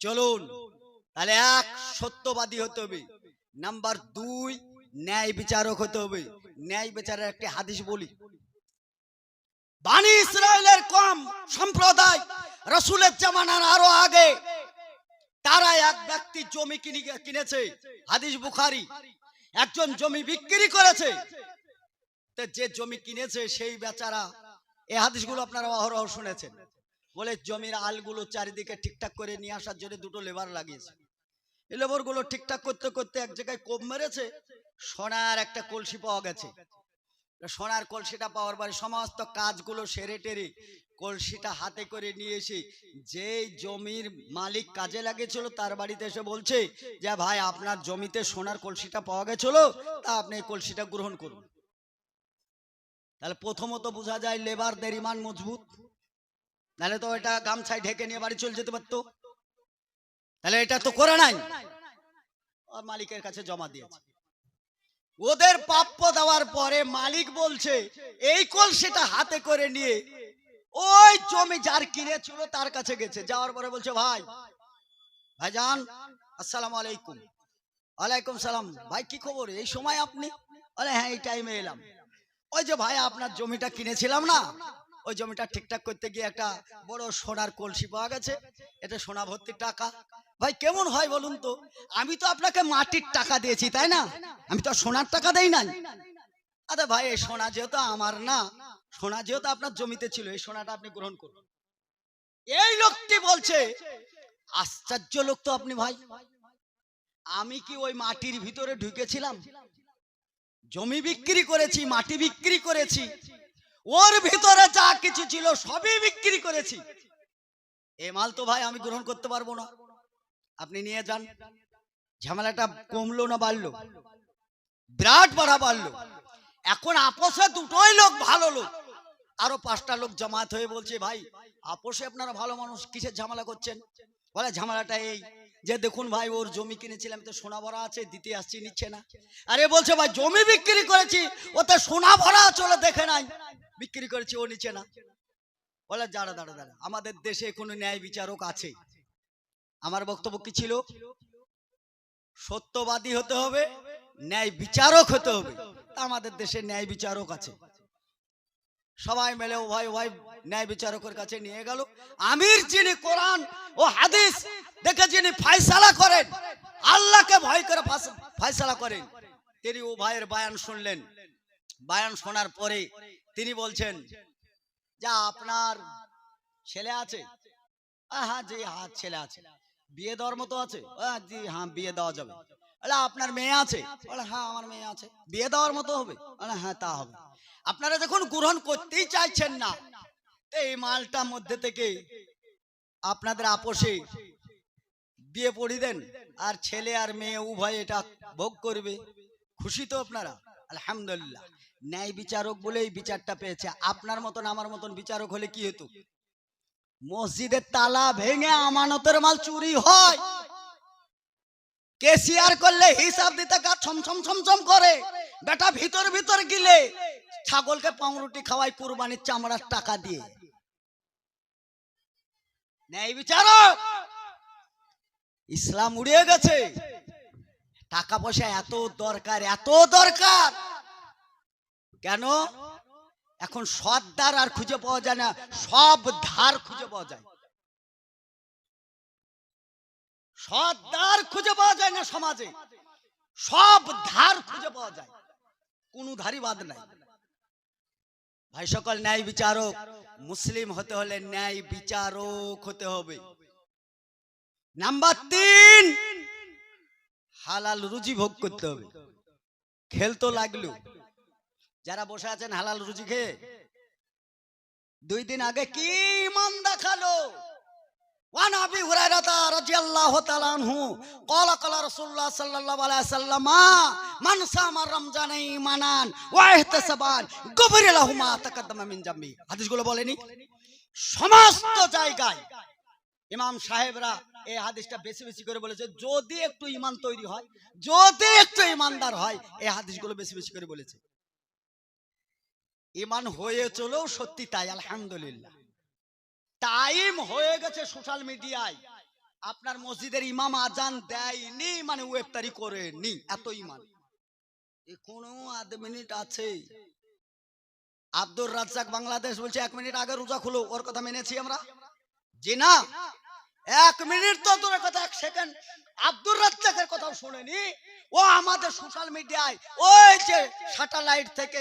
চলুন তাহলে এক সত্যবাদী হতে হবে। নাম্বার দুই ন্যায় বিচারক হতে হবে। ন্যায় বিচারের একটি হাদিস বলি। বাণী ইসরায়েলের কম সম্প্রদায় রসুলের জামানার আরও আগে তারা এক ব্যক্তি জমি কিনে কিনেছে। হাদিস বুখারি। একজন জমি বিক্রি করেছে। তো যে জমি কিনেছে সেই বেচারা এই হাদিসগুলো আপনারা অহরহ শুনেছেন। বলে জমির আলগুলো চারিদিকে ঠিকঠাক করে নিয়ে আসার জন্য দুটো লেবার লাগিয়েছে। এই লেবারগুলো ঠিকঠাক করতে করতে এক জায়গায় কোপ মেরেছে, সোনার একটা কলসি পাওয়া গেছে। সোনার কলসিটা পাওয়ার পরে সমস্ত কাজগুলো সেরে টেরে কলসিটা হাতে করে নিয়ে এসে যে জমির মালিক কাজে লাগিয়েছিল, তার বাড়িতে এসে বলছে যে, ভাই, আপনার জমিতে সোনার কলসিটা পাওয়া গেছিল, তা আপনি কলসিটা গ্রহণ করুন। তাহলে প্রথমত বোঝা যায় লেবারদের ইমান মজবুত। নাহলে তো এটা গামছায় ঢেকে নিয়ে বাড়ি চলে যেতে পারতো। তাহলে এটা তো করে নাই। মালিকের কাছে জমা দিয়েছে। ওদের প্রাপ্য দেওয়ার পরে মালিক বলছে, এই কলসিটা হাতে করে নিয়ে ওই জমি যার কিনেছিল তার কাছে গেছে। যাওয়ার পরে বলছে, ভাই, ভাইজান, আসসালামু আলাইকুম। ওয়ালাইকুম সালাম। ভাই, কি খবর? এই সময় আপনি? বলে হ্যাঁ এই টাইমে এলাম। ওই যে, ভাই, আপনার জমিটা কিনেছিলাম না? ওই জমিটা ঠিকঠাক করতে গিয়ে একটা বড় সোনার কলসি পাওয়া গেছে। এটা সোনা ভর্তি টাকা। ভাই, কেমন হয় বলুন তো? আমি তো আপনাকে মাটির টাকা দিয়েছি, তাই না? আমি তো সোনার টাকা দেই নাই। আরে ভাই, এই সোনা যেহেতু আমার না, সোনা যেহেতু আপনার জমিতে ছিল, এই সোনাটা আপনি গ্রহণ করুন। এই লোকটি বলছে, আশ্চর্য লোক তো আপনি ভাই। আমি কি ওই মাটির ভিতরে ঢুকেছিলাম? জমি বিক্রি করেছি, মাটি বিক্রি করেছি। ওর ভিতরে যা কিছু ছিল সবই বিক্রি করেছি। এ মাল তো ভাই আমি গ্রহণ করতে পারব না। আপনি নিয়ে যান। ঝামেলাটা কমলো না বাড়লো। বিরাট বাড়া বাড়লো। এখন আপোষে দুটোই লোক ভালো লোক। আরও পাঁচটা লোক জামাত হয়ে বলছে, ভাই, আপোষে আপনারা ভালো মানুষ, কিসের ঝামেলা করছেন? বলে, ঝামেলাটা এই যে দেখুন ভাই, ওর জমি কিনেছিলাম তো সোনা ভরা আছে, দিতে আসছি, নিচ্ছে না। আরে বলছে ভাই, জমি বিক্রি করেছি ওতে সোনা ভরা চলে দেখে নাই। বিক্রি করেছি, ও নিচ্ছে না। বলে, দাঁড়া দাঁড়া দাঁড়া, আমাদের দেশে কোনো ন্যায় বিচারক আছে। আমার বক্তব্য কি ছিল? সত্যবাদী হতে হবে, ন্যায় বিচারক হতে হবে। তা আমাদের দেশে ন্যায় বিচারক আছে। সবাই মিলে ও ভাই ও ভাই ন্যায় বিচারকের কাছে নিয়ে গেল। আমির যিনি কোরআন ও হাদিস দেখে যিনি ফাইসালা করেন, আল্লাহকে ভয় করে ফায়সালা করেন, তিনি ও ভাইয়ের বায়ান শুনলেন। বায়ান শোনার পরে তিনি বলছেন, যা আপনার ছেলে আছে? হ্যাঁ জি হ্যাঁ ছেলে আছে। বিয়ে দেওয়ার মতো আছে? জি হ্যাঁ বিয়ে দেওয়া যাবে। আপনার মেয়ে আছে? হ্যাঁ আমার মেয়ে আছে। বিয়ে দেওয়ার মতো হবে? হ্যাঁ তা হবে। আপনারা যখন গ্রহণ করতেই চাইছেন না। এই মালটা মধ্যে থেকে আপনাদের আপোষে বিয়ে পড়ি দেন, আর ছেলে আর মেয়ে উভয় এটা ভোগ করবে। খুশি তো আপনারা? আলহামদুলিল্লাহ। ন্যায় বিচারক বলেই বিচারটা পেয়েছে। আপনার মতন, আমার মতন বিচারক হলে কি হতো? মসজিদের তালা ভেঙে আমানতের মাল চুরি হয়। কেসিয়ার করলে হিসাব দিতে গা ছম ছম ছম ছম করে। বেটা ভিতর ভিতর গিলে। ছাগলকে পাউরুটি খাওয়াই কুরবানির চামড়ার টাকা দিয়ে। ন্যায় বিচারক! ইসলাম উড়িয়ে গেছে। টাকা পয়সা এত দরকার এত দরকার! কেন? এখন সৎদার আর খুঁজে পাওয়া যায় না, সব ধার খুঁজে পাওয়া যায়। সৎদার খুঁজে পাওয়া যায় না সমাজে, সব ধার খুঁজে পাওয়া যায়। কোন ধারই বাদ নাই। ভাই, সকল ন্যায় বিচারক, মুসলিম হতে হলে ন্যায় বিচারক হতে হবে। নাম্বার তিন, হালাল রুজি ভোগ করতে হবে। খেলতো লাগল। যারা বসে আছেন হালাল রুজি খেয়ে, দুই দিন আগে কি মন দেখাল وعن ابي هريره رضي الله تعالى عنه قال قال رسول الله صلى الله عليه وسلم من صام رمضان ايمانا واحتسابا غفر له ما تقدم من ذنبه হাদিসগুলো বলেনি সমস্ত জায়গায় ইমাম সাহেবরা এই হাদিসটা বেশি বেশি করে বলেছে যদি একটু ইমান তৈরি হয় যদি একটু ইমানদার হয় এই হাদিসগুলো বেশি বেশি করে বলেছে ইমান হয়ে চলেও সত্যি তাই আলহামদুলিল্লাহ টাইম হয়ে গেছে সোশ্যাল মিডিয়ায় আপনার মসজিদের ইমাম আজান দেয়নি মানে ও ইফতারি করেনি, এত ইমান। এখনও আধ মিনিট আছে। আব্দুর রাজ্জাক বাংলাদেশ বলছে, এক মিনিট আগে রোজা খুলো, ওর কথা মেনেছি আমরা? জি না। এক মিনিট তো তোর কথা, এক সেকেন্ড আব্দুর রাজ্জাকের কথাও শুনেনি। ও আমাদের সোশ্যাল মিডিয়ায় ওই যে স্যাটেলাইট থেকে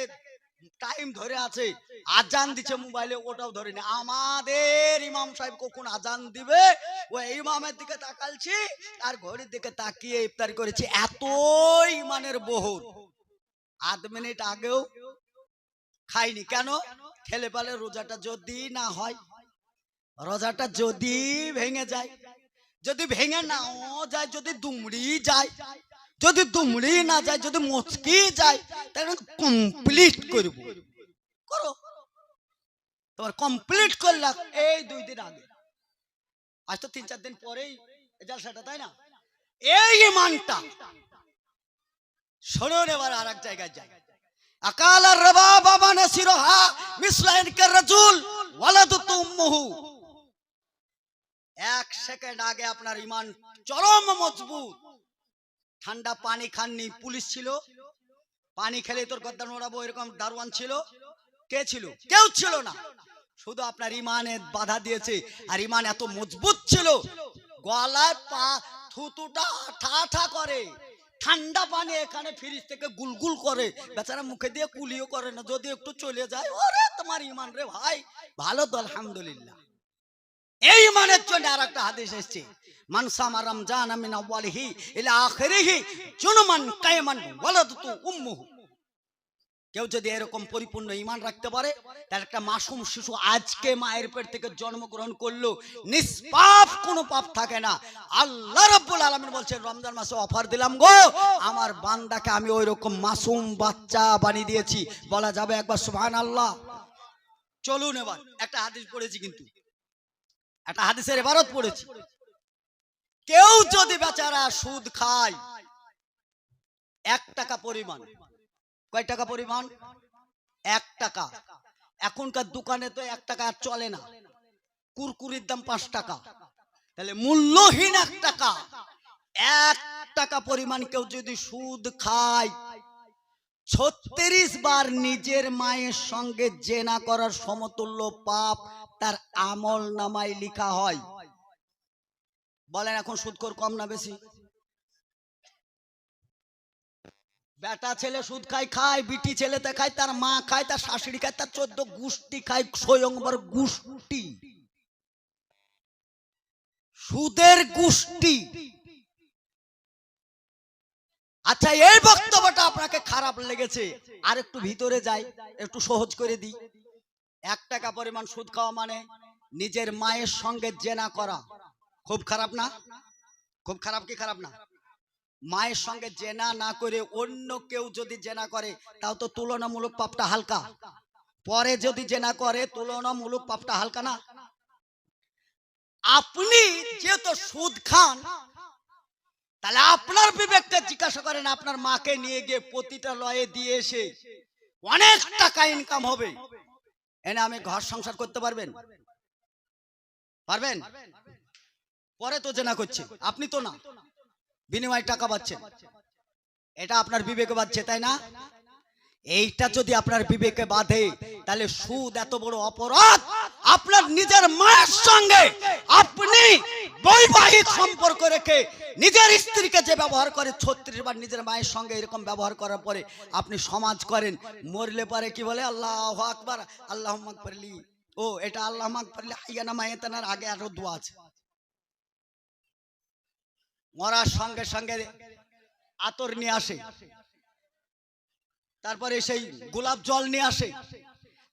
টাইম ধরে আছে। আজান দিচ্ছে মোবাইলে, ওটাও ধরেনি। আমাদের ইমাম সাহেব কখন আজান দিবে? ও ইমামের দিকে তাকালছি আর ঘড়ির দিকে তাকিয়ে ইফতার করেছি। এত ইমানের বহর। আধ মিনিট আগেও খাইনি। কেন? খেলে পালে রোজাটা যদি না হয়, রোজাটা যদি ভেঙে যায়। যদি ভেঙে নাও যায়, যদি দুমড়ি যায় যদি দুমড়ি না যায়, যদি মুচকি যায়, তাহলে কমপ্লিট করব। করো। তোমার কমপ্লিট করলাম এই দুই দিন আগে। আজ তো তিন চার দিন পরেই জালসাটা, তাই না? এই ইমানটা। শুনুন এবার আর এক জায়গায় যাই। আকাল আর রবা বাবা নাসিরহা মিসলাইন কে রাজুল ওয়ালাদুতু উম্মুহু এক সেকেন্ড আগে আপনার ইমান চরম মজবুত। ঠান্ডা পানি খাননি, পুলিশ ছিল। পানি খেলে তোর গদ্দার ওড়াবো এরকম দারোয়ান ছিল। কে ছিল? কেউ ছিল না। শুধু আপনার ইমানে বাধা দিয়েছে আর ইমান এত মজবুত ছিল। গলায় পা থুতুটা ঠা ঠা করে। ঠান্ডা পানি এখানে ফ্রিজ থেকে গুলগুল করে। বেচারা মুখে দিয়ে কুলিও করে না, যদি একটু চলে যায়, ওরে তোমার ইমান রে ভাই। ভালো তো, আলহামদুলিল্লাহ। এই ইমানের জন্য আর একটা হাদিস এসছে। কেউ যদি এরকম পরিপূর্ণ ইমান রাখতে পারে একটা মাসুম শিশু আজকে মায়ের পেট থেকে জন্মগ্রহণ করল, নিষ্পাপ কোনো পাপ থাকে না। আল্লাহ রাব্বুল আলামিন বলছেন, রমজান মাসে অফার দিলাম গো, আমার বান্দাকে আমি ওই রকম মাসুম বাচ্চা বানিয়ে দিয়েছি। বলা যাবে একবার সুবহানাল্লাহ। চলুন এবার, একটা হাদিস পড়েছি কিন্তু। একটা হাদিসের এবারত পড়েছি। কেউ যদি বেচারা সুদ খায়, এক টাকা পরিমাণ। কয় টাকা পরিমাণ? এক টাকা। এখনকার দোকানে তো এক টাকা আর চলে না। কুরকুরির দাম পাঁচ টাকা। তাহলে মূল্যহীন এক টাকা। এক টাকা পরিমাণ কেউ যদি সুদ খায়, ছত্রিশ বার নিজের মায়ের সঙ্গে জেনা করার সমতুল্য পাপ তার আমল নামায় লিখা হয়। বলেন এখন সুদকর কম না বেশি? বেটা ছেলে সুদ খায় খায়, বিটি ছেলেতে খায়, তার মা খায়, তার শাশুড়ি খায়, তার চোদ্দ গুষ্টি খায় স্বয়ংবর গুষ্টি সুদের গুষ্টি আচ্ছা এই বক্তব্যটা আপনাকে খারাপ লেগেছে। আর একটু ভিতরে যাই, একটু সহজ করে দিই। এক টাকা পরিমাণ সুদ খাওয়া মানে নিজের মায়ের সঙ্গে জেনা করা। খুব খারাপ না? খুব খারাপ কি খারাপ না? মায়ের সঙ্গে জেনা না করে অন্য কেউ যদি জেনা করে, তাও তো তুলনামূলক পাপটা হালকা। পরে যদি জেনা করে, তুলনামূলক পাপটা হালকা না? আপনি যেহেতু সুদ খান, তাহলে আপনার বিবেকটা জিজ্ঞাসা করেন, আপনার মাকে নিয়ে গিয়ে প্রতিটা লয়ে দিয়ে এসে অনেক টাকা ইনকাম হবে। এনে আমি ঘর সংসার করতে পারবেন? পারবেন? পরে তো জেনা করছে, আপনি তো না। বিনিময় টাকা পাচ্ছেন। এটা আপনার বিবেকে বাঁধছে, তাই না? এইটা যদি আপনার বিবেকে বাঁধে, তাহলে সুদ এত বড় অপরাধ। আপনার নিজের মায়ের সঙ্গে আপনি বৈবাহিক সম্পর্ক রেখে নিজের স্ত্রীকে যে ব্যবহার করে, ছত্রিশ বার নিজের মায়ের সঙ্গে এরকম ব্যবহার করার পরে আপনি সমাজ করেন, মরলে পরে কি বলে? আল্লাহ আকবার আল্লাহ পারলি ও, এটা আল্লাহ পারলি হাইয়ানা মায়েতানার আগে আরও দোয়া আছে। মরার সঙ্গে সঙ্গে আতর নিয়ে আসে। তারপরে সেই গোলাপ জল নিয়ে আসে।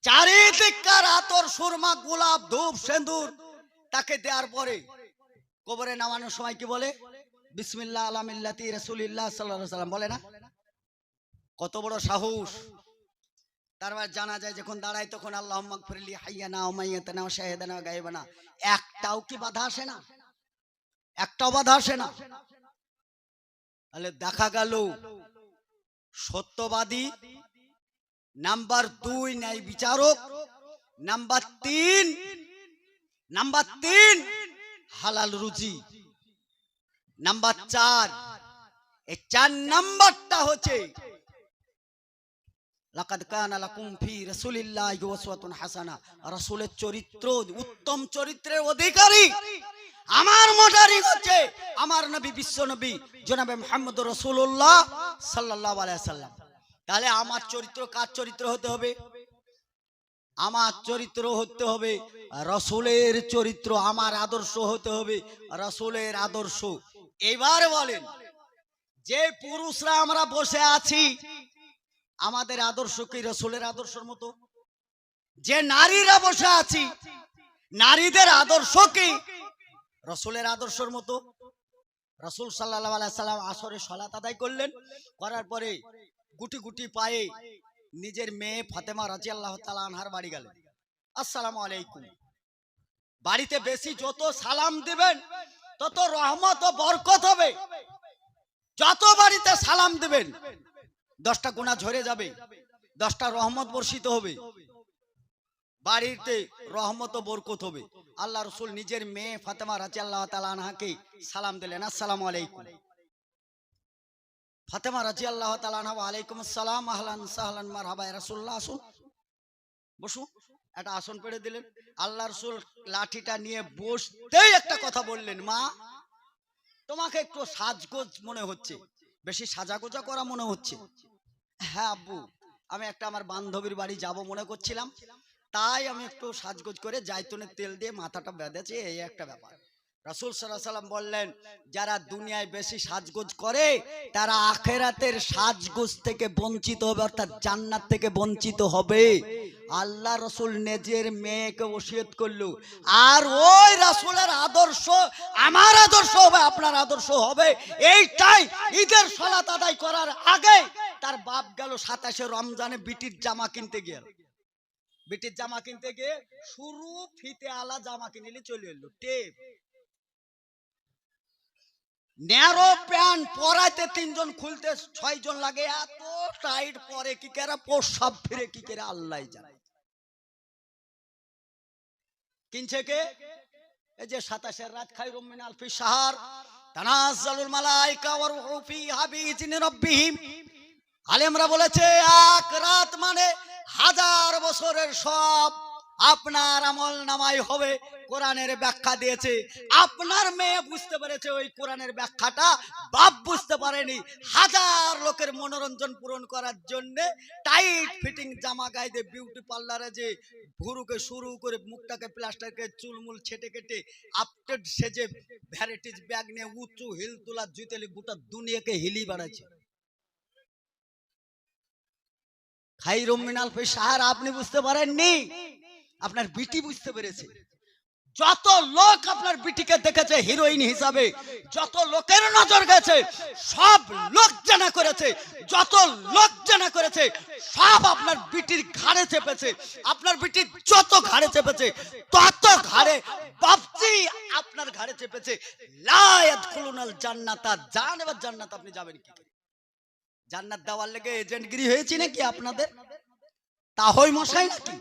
চারিদিককার আতর, সুরমা, গোলাপ, ধূপ, সেন্দুর তাকে দেওয়ার পরে কবরে নামানোর সময় কি বলে? বিসমিল্লাহ আলামিল্লাতি রসুলিল্লাহ সাল্লাহ সাল্লাম বলে না? কত বড় সাহস। তারপর জানা যায় যখন দাঁড়ায় তখন আল্লাহ একটাও কি বাধা আসে না? একটাও বাধা আসে না? তাহলে দেখা গেল সত্যবাদী নাম্বার দুই ন্যায় বিচারক নাম্বার তিন নাম্বার তিন হালাল রুজি। নাম্বার চার, এই চার নাম্বারটা হচ্ছে চরিত্র, উত্তম চরিত্রের অধিকারী। আমার মোটারি হচ্ছে আমার নবী, বিশ্ব নবী, জনাবে মুহাম্মদ আলাইহি সাল্লাম তাহলে আমার চরিত্র কার চরিত্র হতে হবে? আমার চরিত্র হতে হবে, রসুলের চরিত্র, আমার আদর্শ হতে হবে, রসুলের আদর্শ। এবার বলেন, যে পুরুষরা আমরা বসে আছি, আমাদের আদর্শ কি রসুলের আদর্শের মতো? যে নারীরা বসে আছি, নারীদের আদর্শ কি রসুলের আদর্শের মতো? রসুল সাল্লাহ আলাইসাল্লাম আসরে সলাত আদায় করলেন, করার পরে গুটি গুটি পায়ে নিজের মেয়ে ফাতেমা রাজি আল্লাহ আনহার বাড়ি গেলেন আসসালামু আলাইকুম। বাড়িতে বেশি যত সালাম দিবেন, তত রহমত ও বরকত হবে। যত বাড়িতে সালাম দিবেন, দশটা গুণা ঝরে যাবে, দশটা রহমত বর্ষিত হবে। বাড়িতে রহমত ও বরকত হবে। আল্লাহ রসুল নিজের মেয়ে ফাতেমা রাজি আল্লাহ আনহাকে সালাম দিলেন। আসসালামু আলাইকুম। ফাতেমা রাজি আল্লাহ তালানহা আলাইকুম আসসালাম, আহলান সাহলান, মারহাবা রাসুল্লাহ আসুন। বসু। একটা আসন পেড়ে দিলেন। আল্লাহ রসুল লাঠিটা নিয়ে বসতেই একটা কথা বললেন, মা, তোমাকে একটু সাজগোজ মনে হচ্ছে। বেশি সাজাগোজা করা মনে হচ্ছে। হ্যাঁ আব্বু, আমি একটা আমার বান্ধবীর বাড়ি যাব মনে করছিলাম। তাই আমি একটু সাজগোজ করে জাইতুনের তেল দিয়ে মাথাটা বেঁধেছি, এই একটা ব্যাপার। রাসুল সাল্লাম বললেন, যারা দুনিয়ায় বেশি সাজগোজ করে, তারা আখেরাতের সাজগোজ থেকে বঞ্চিত হবে, অর্থাৎ জান্নাত থেকে বঞ্চিত হবে। আল্লাহ রসুল নিজের মেয়েকে ওসিয়ত করল, আর ওই রাসুলের আদর্শ, আমার আদর্শ হবে, আপনার আদর্শ হবে। এইটাই ঈদের সলাত আদায় করার আগে তার বাপ গেল সাতাশে রমজানে বিটির জামা কিনতে গেল বিটির জামা কিনতে গিয়ে শুরু ফিতে আলা জামা কিনলে চলে এলো। টেপ। ন্যারো প্যান্ট পরাইতে তিনজন খুলতে ছয় জন লাগে, এত টাইট পরে কি কেরা ফিরে কি কেরা, আল্লাহ কিনছে কে? এই যে সাতাশের রাত খাই রমিন আলফি সাহার তানাজ্জালুল মালাইকা ওয়ার রূহু ফিহা বিইذن রাব্বিহিম। আলেমরা বলেছে, এক রাত মানে হাজার বছরের সব আপনার আমল নামাই হবে, কোরআনের ব্যাখ্যা দিয়েছে। আপনার মেয়ে বুঝতে পেরেছে ওই কোরআনের ব্যাখ্যাটা, বাপ বুঝতে পারেনি। হাজার লোকের মনোরঞ্জন পূরণ করার জন্য টাইট ফিটিং জামা গায়ে দিয়ে বিউটি পার্লারে যে ভুরুকে শুরু করে মুখটাকে প্লাস্টারকে চুলমুল ছেটে কেটে আপডেট সেজে ভ্যারাইটিস ব্যাগ নিয়ে উঁচু হিল তোলা জুতেলে গোটা দুনিয়াকে হিলি বাড়াচ্ছে খাই রমিনাল সাহার আপনি বুঝতে পারেননি? আপনার বিটি বুঝতে পেরেছে। যত লোক আপনার বিটিকে দেখেছে হিরোইন হিসাবে, যত লোকের নজর গেছে, সব লোক জানা করেছে, যত লোক জানা করেছে, সব আপনার বিটির ঘাড়ে চেপেছে, আপনার বিটির যত ঘাড়ে চেপেছে, তত ঘাড়ে বাপজি আপনার ঘাড়ে চেপেছে। লায়াত জান্নাতা জান এবার জান্নাত আপনি যাবেন কি? জান্নাত দেওয়ার লেগে এজেন্টগিরি হয়েছে নাকি আপনাদের? তা তাহই মশাই নাকি?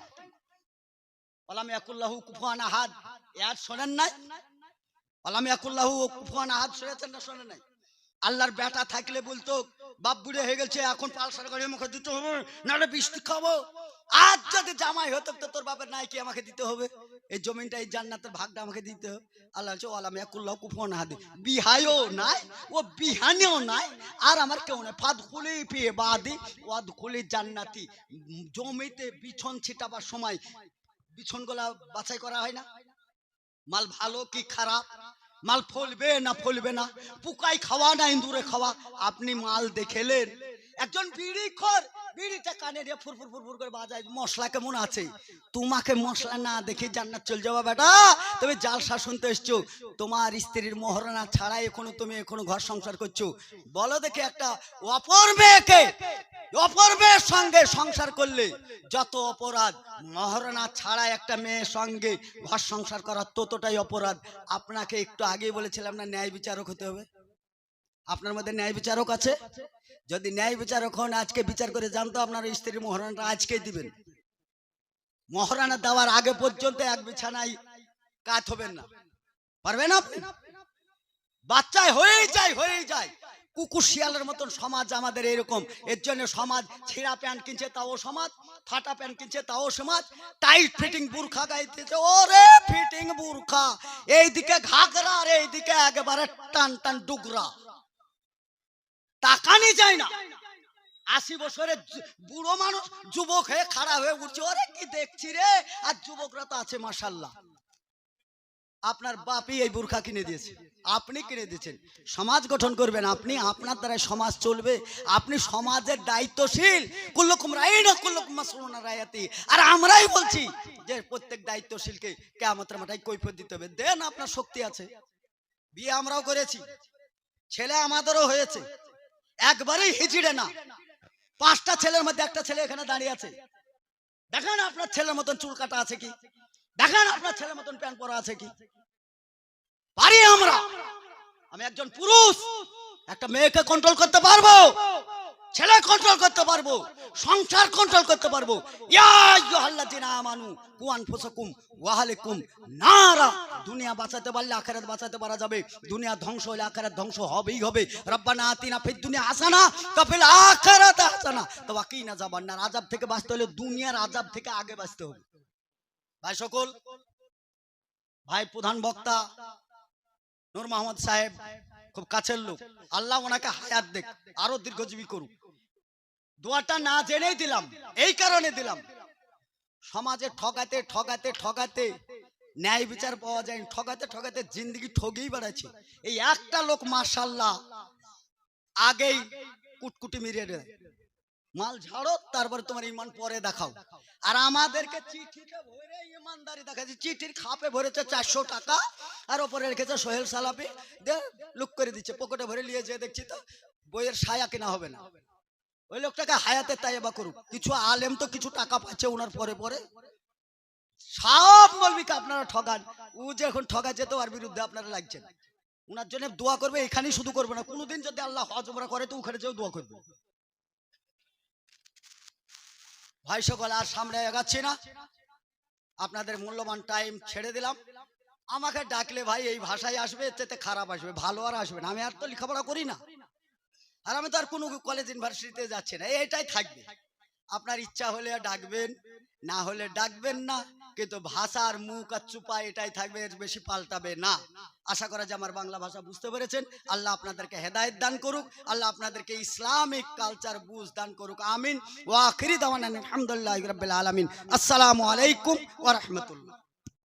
আল্লাহর বেটা থাকলে বলতো, বাপ বুড়ে হয়ে গেছে, এখন পালসার গাড়ি মুখে দিতে হবে, নাহলে বৃষ্টি খাব। আজ যদি জামাই হতো, তো তোর বাপের নাই কি আমাকে দিতে হবে। এই জমিনটা, এই জান্নাতের ভাগটা আমাকে দিতে হবে। আল্লাহ নাই, ও বিহানেও নাই, আর আমার কেউ জান্নাতি। জমিতে বিছন ছিটাবার সময় বিছনগুলা বাছাই করা হয় না। মাল ভালো কি খারাপ? মাল ফলবে না ফলবে না? পুকাই খাওয়া না ইন্দুরে খাওয়া? আপনি মাল দেখেলেন? একজন বিড়ি খর বিড়িটা কানে দিয়ে ফুরফুর ফুরফুর করে বাজায়। মশলা কেমন আছে? তোমাকে মশলা না দেখে জান্নাত চল যাওয়া বেটা। তুমি জালসা শুনতে এসছো। তোমার স্ত্রীর মহারণা ছাড়া এখনও তুমি এখনও ঘর সংসার করছ। বলো দেখে একটা অপর মেয়েকে অপর মেয়ের সঙ্গে সংসার করলে যত অপরাধ, মহারণা ছাড়া একটা মেয়ের সঙ্গে ঘর সংসার করা ততটাই অপরাধ। আপনাকে একটু আগেই বলেছিলাম না, ন্যায় বিচারক হতে হবে। আপনার মধ্যে ন্যায় বিচারক আছে? যদি ন্যায় বিচারক হন, আজকে বিচার করে জানতো আপনার স্ত্রীর মহারণাটা আজকেই দিবেন। মহারণা দেওয়ার আগে পর্যন্ত এক বিছানায় কাত হবেন না। পারবেন আপনি? বাচ্চায় হয়েই যায় হয়েই যায়। কুকুর শিয়ালের মতন সমাজ আমাদের এরকম। এর জন্য সমাজ ছেঁড়া প্যান্ট কিনছে, তাও সমাজ, ফাটা প্যান্ট কিনছে, তাও সমাজ। টাইট ফিটিং বুরখা গাইতেছে, ওরে ফিটিং বুরখা। এইদিকে ঘাগরা আর এইদিকে একেবারে টান টান ডুগরা। তাকানি যায় না। আশি বছরের বুড়ো মানুষ যুবক হয়ে খাড়া হয়ে উঠছে, ওরে কি দেখছি রে? আর যুবকরা তো আছে মাসাল্লাহ আপনার বাপই এই বুরখা কিনে দিয়েছে। আপনি কিনে দিয়েছেন। সমাজ গঠন করবেন আপনি আপনার দ্বারা সমাজ চলবে। আপনি সমাজের দায়িত্বশীল। কুল্লকুম রাইনা কুল্লকুম রায়াতি। আর আমরাই বলছি যে প্রত্যেক দায়িত্বশীলকে কেয়ামতের মাথায় কৈফত দিতে হবে। দেন আপনার শক্তি আছে। বিয়ে আমরাও করেছি। ছেলে আমাদেরও হয়েছে। একবারেই হিজিড়ে না। পাঁচটা ছেলের মধ্যে একটা ছেলে এখানে দাঁড়িয়ে আছে। দেখেন আপনার ছেলের মতন চুল কাটা আছে কি? দেখেন আপনার ছেলের মতন প্যান্ট পরা আছে কি? পারি আমরা। আমি একজন পুরুষ, একটা মেয়েকে কন্ট্রোল করতে পারব, ছেলে কন্ট্রোল করতে পারব, সংসার কন্ট্রোল করতে পারব। নারা। দুনিয়া বাঁচাতে পারলে আখিরাত বাঁচাতে পারা যাবে। দুনিয়া ধ্বংস হলে আখিরাত ধ্বংস হবেই হবে। রব্বানা আতিনা ফিদ দুনিয়া হাসানা কাফিল আখিরাত হাসানা। তো ওয়াকিনা যাবান্নার আযাব থেকে বাঁচতে হলে দুনিয়ার আজাব থেকে আগে বাঁচতে হবে। ভাই সকল, ভাই প্রধান বক্তা নূর মোহাম্মদ সাহেব খুব কাছের লোক। আল্লাহ ওনাকে হায়াত দেখ, আরও দীর্ঘজীবী করুক। দোয়াটা না জেনেই দিলাম, এই কারণে দিলাম। সমাজে ঠকাতে ঠকাতে ঠকাতে ন্যায় বিচার পাওয়া যায় ঠকাতে ঠকাতে জিন্দগি ঠগেই বেড়াচ্ছে। এই একটা লোক মার্শাল্লাহ আগেই কুটকুটি মিরিয়ে দেয়। মাল ঝাড়ো, তারপরে তোমার ইমান পরে দেখাও। আর আমাদেরকে চিঠিতে ভরে ইমানদারি দেখাচ্ছে চিঠির খাপে ভরেছে চারশো টাকা, আর ওপরে রেখেছে সোহেল সালাপি দে, লুক করে দিচ্ছে, পকেটে ভরে নিয়ে যেয়ে দেখছি তো, বইয়ের সায়া কেনা হবে না। ওই লোকটাকে হায়াতে তাইবা করুক। কিছু আলেম তো কিছু টাকা পাচ্ছে ওনার পরে পরে। সব মলবিকে আপনারা ঠগান। ও যে এখন ঠগাচ্ছে তো আর বিরুদ্ধে আপনারা লাগছেন ওনার জন্য দোয়া করবে, এখানেই শুধু করবে না। কোনোদিন যদি আল্লাহ হজ করে, তো ওখানে যেও দোয়া করবে। ভাই সকল আর সামনে এগাচ্ছি না। আপনাদের মূল্যবান টাইম ছেড়ে দিলাম। আমাকে ডাকলে ভাই এই ভাষায় আসবে চাইতে খারাপ আসবে, ভালো আর আসবে না। আমি আর তো লেখাপড়া করি না। আর আমি তো আর কোনো কলেজ ইউনিভার্সিটিতে যাচ্ছি না। এটাই থাকবে। আপনার ইচ্ছা হলে ডাকবেন, না হলে ডাকবেন না, কিন্তু ভাষার মুখ আর চুপা এটাই থাকবে, এর বেশি পাল্টাবে না। আশা করা যে আমার বাংলা ভাষা বুঝতে পেরেছেন। আল্লাহ আপনাদেরকে হেদায়ত দান করুক, আল্লাহ আপনাদেরকে ইসলামিক কালচার বুঝ দান করুক, আমিন। ওয়া আখিরি দাওয়ানা আলহামদুলিল্লাহি রাব্বিল আলামিন। আসসালামু আলাইকুম ওয়া রাহমাতুল্লাহ।